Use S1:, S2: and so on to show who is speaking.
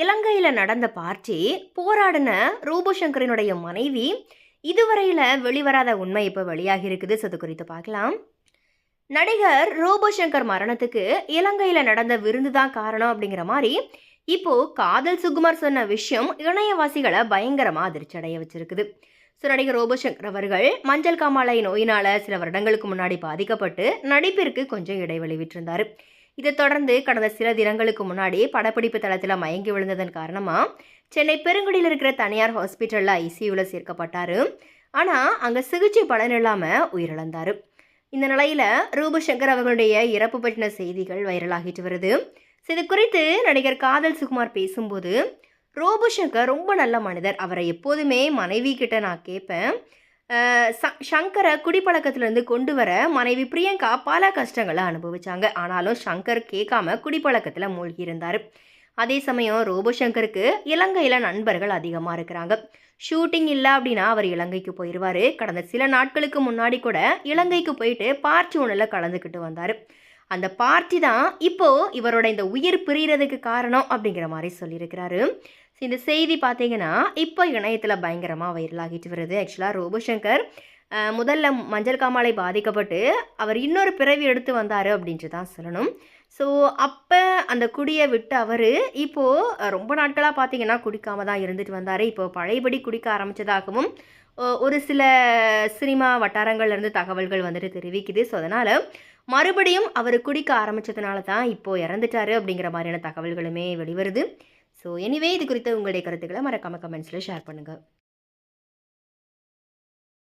S1: இலங்கையில் நடந்த பார்ட்டி போராடின ரூபசங்கரனுடைய மனைவி இதுவரையில் வெளிவராத உண்மை இப்போ வெளியாகி இருக்குது. அது குறித்து பார்க்கலாம். நடிகர் ரூபசங்கர் மரணத்துக்கு இலங்கையில் நடந்த விருந்து தான் காரணம் அப்படிங்கிற மாதிரி இப்போ காதல் சுகுமார் சொன்ன விஷயம் இணையவாசிகளை பயங்கரமாக அதிர்ச்சி அடைய வச்சிருக்குது. ஸோ நடிகர் ரோபசங்கர் அவர்கள் மஞ்சள் காமாலை நோயினால் சில வருடங்களுக்கு முன்னாடி பாதிக்கப்பட்டு நடிப்பிற்கு கொஞ்சம் இடைவெளி விட்டிருந்தார். இதைத் தொடர்ந்து கடந்த சில தினங்களுக்கு முன்னாடி படப்பிடிப்பு தளத்தில் மயங்கி விழுந்ததன் காரணமாக சென்னை பெருங்குடியில் இருக்கிற தனியார் ஹாஸ்பிட்டலில் ஐசியூவில் சேர்க்கப்பட்டார். ஆனால் அங்கே சிகிச்சை பலன் இல்லாமல் உயிரிழந்தார். இந்த நிலையில் ரூபசங்கர் அவர்களுடைய இறப்பு பற்றின செய்திகள் வைரலாகிட்டு வருது. ஸோ இது குறித்து நடிகர் காதல் சுகுமார் பேசும்போது ரோபோசங்கர் ரொம்ப நல்ல மனிதர். அவரை எப்போதுமே மனைவி கிட்ட நான் கேட்பேன் சங்கரை குடிப்பழக்கத்திலேருந்து கொண்டு வர மனைவி பிரியங்கா பல கஷ்டங்களை அனுபவிச்சாங்க. ஆனாலும் சங்கர் கேட்காம குடிப்பழக்கத்தில் மூழ்கி இருந்தார் அதே சமயம் ரோபோசங்கருக்கு இலங்கையில் நண்பர்கள் அதிகமாக இருக்கிறாங்க. ஷூட்டிங் இல்லை அப்படின்னா அவர் இலங்கைக்கு போயிடுவார் கடந்த சில நாட்களுக்கு முன்னாடி கூட இலங்கைக்கு போயிட்டு பார்ட்டி ஒன்றில் கலந்துக்கிட்டு வந்தார். அந்த பார்ட்டி தான் இப்போது இவரோட இந்த உயிர் பிரிகிறதுக்கு காரணம் அப்படிங்கிற மாதிரி சொல்லியிருக்கிறாரு. இந்த செய்தி பார்த்தீங்கன்னா இப்போ இணையத்தில் பயங்கரமாக வைரலாகிட்டு வருது. ஆக்சுவலாக ரோபோசங்கர் முதல்ல மஞ்சள் காமாலை பாதிக்கப்பட்டு அவர் இன்னொரு பிறவி எடுத்து வந்தார் அப்படின்ட்டு தான் சொல்லணும். ஸோ அப்போ அந்த குடியை விட்டு அவர் இப்போது ரொம்ப நாட்களாக பார்த்தீங்கன்னா குடிக்காம தான் இருந்துட்டு வந்தார். இப்போ பழையபடி குடிக்க ஆரம்பித்ததாகவும் ஒரு சில சினிமா வட்டாரங்கள்லேருந்து தகவல்கள் வந்துட்டு தெரிவிக்குது. ஸோ அதனால் மறுபடியும் அவர் குடிக்க ஆரம்பித்ததுனால தான் இப்போது இறந்துட்டாரு அப்படிங்கிற மாதிரியான தகவல்களுமே வெளிவருது. ஸோ எனிவே இது குறித்த உங்களுடைய கருத்துக்களை மறக்காம கமெண்ட்ஸில் ஷேர் பண்ணுங்கள்